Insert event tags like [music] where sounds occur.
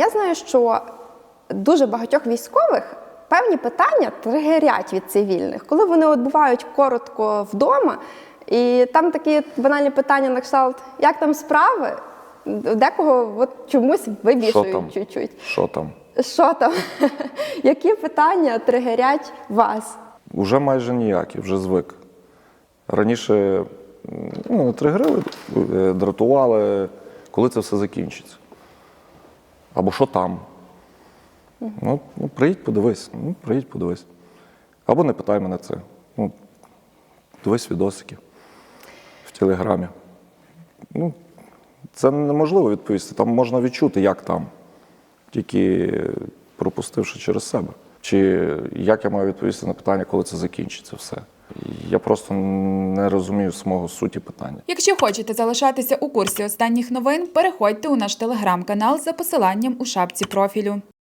Я знаю, що дуже багатьох військових певні питання тригерять від цивільних, коли вони от бувають коротко вдома, і там такі банальні питання на кшталт, як там справи? Декого от чомусь вибішують чуть-чуть. Що там? Що там? [laughs] Які питання тригерять вас? Уже майже ніякі, вже звик. Раніше ну, тригерили, е, дратували, коли це все закінчиться. Або що там. Ну, ну приїдь, подивись. Ну, приїдь, подивись. Або не питай мене це. Ну, дивись відосики в Телеграмі. Ну, це неможливо відповісти. Там можна відчути, як там, тільки пропустивши через себе. Чи як я маю відповісти на питання, коли це закінчиться все. Я просто не розумію самого суті питання. Якщо хочете залишатися у курсі останніх новин, переходьте у наш телеграм-канал за посиланням у шапці профілю.